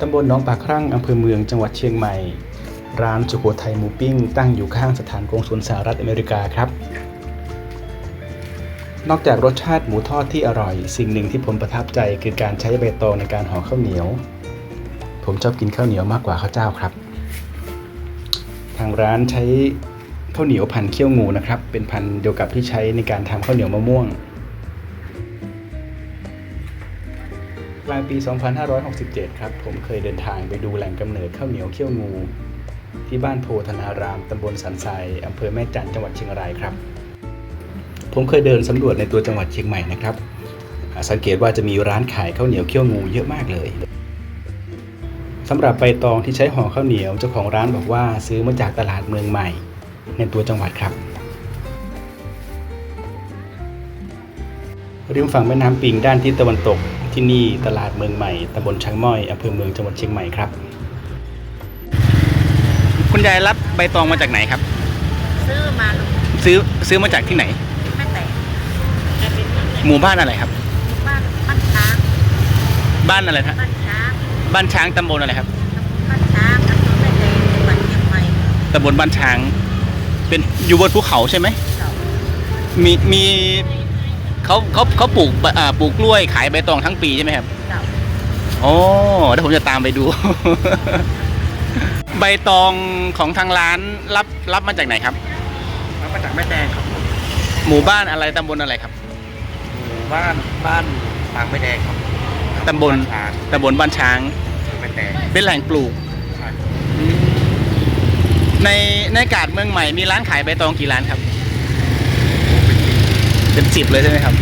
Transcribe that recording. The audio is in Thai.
ตำบลหนองปากครั่งอำเภอเมืองจังหวัดเชียงใหม่ ร้านสุโขทัยหมูปิ้ง ตั้งอยู่ข้างสถานกงสุลสหรัฐอเมริกาครับ นอกจากรสชาติหมูทอดที่อร่อย สิ่งหนึ่งที่ผมประทับใจคือการใช้ใบตองในการห่อข้าวเหนียว ผมชอบกินข้าวเหนียวมากกว่าข้าวเจ้าครับ ทางร้านใช้ข้าวเหนียวพันเขี้ยวงูนะครับ เป็นพันเดียวกับที่ใช้ในการทำข้าวเหนียวมะม่วง ปลายปี 2567 ครับ ผมเคยเดินทางไปดูแหล่งกำเนิดข้าวเหนียวเขี้ยวงู ที่บ้านโพธนารามตำบลสันทรายอำเภอแม่จันจังหวัดเชียงรายครับ ผมเคยเดินสำรวจในตัวจังหวัดเชียงใหม่นะครับ สังเกตว่าจะมีร้านขายข้าวเหนียวเขี้ยวงูเยอะมากเลยสำหรับใบตองที่ใช้ห่อข้าวเหนียวเจ้าของร้านบอกว่าซื้อมาจากตลาดเมืองใหม่ ในตัวจังหวัดครับ ริมฝั่งแม่น้ำปิงด้านทิศตะวันตก ที่นี่ตลาดเมืองใหม่ตำบลช้างม้อยอำเภอเมืองจังหวัดเชียงใหม่ครับ คุณยายรับใบตองมาจากไหนครับ ซื้อมาลูกซื้อซื้อมาจากที่ไหน ไม่แตกแกเป็นหมู่บ้านอะไรครับ บ้านบ้านช้างบ้านอะไรครับบ้านช้างบ้านช้างตำบลอะไรครับบ้านช้างอำเภอแม่แตงจังหวัดเชียงใหม่ตำบลบ้านช้าง เป็นอยู่บนภูเขาใช่ไหมเก่ามีมี เขาเขาเขาปลูกอ่าปลูกกล้วยขายใบตองทั้งปีใช่ไหมครับเก่าโอ้เดี๋ยวผมจะตามไปดู ใบตองของทางร้านรับรับมาจากไหนครับ รับมาจากแม่แดงครับผมหมู่บ้านอะไรตำบลอะไรครับ หมู่บ้านบ้านทางแม่แดงครับตำบลช้างตำบลบ้านช้าง แม่แดงเป็นแหล่งปลูกใช่ในในกาดเมืองใหม่มีร้านขายใบตองกี่ร้านครับเป็นปี เป็นสิบเลยใช่ไหมครับ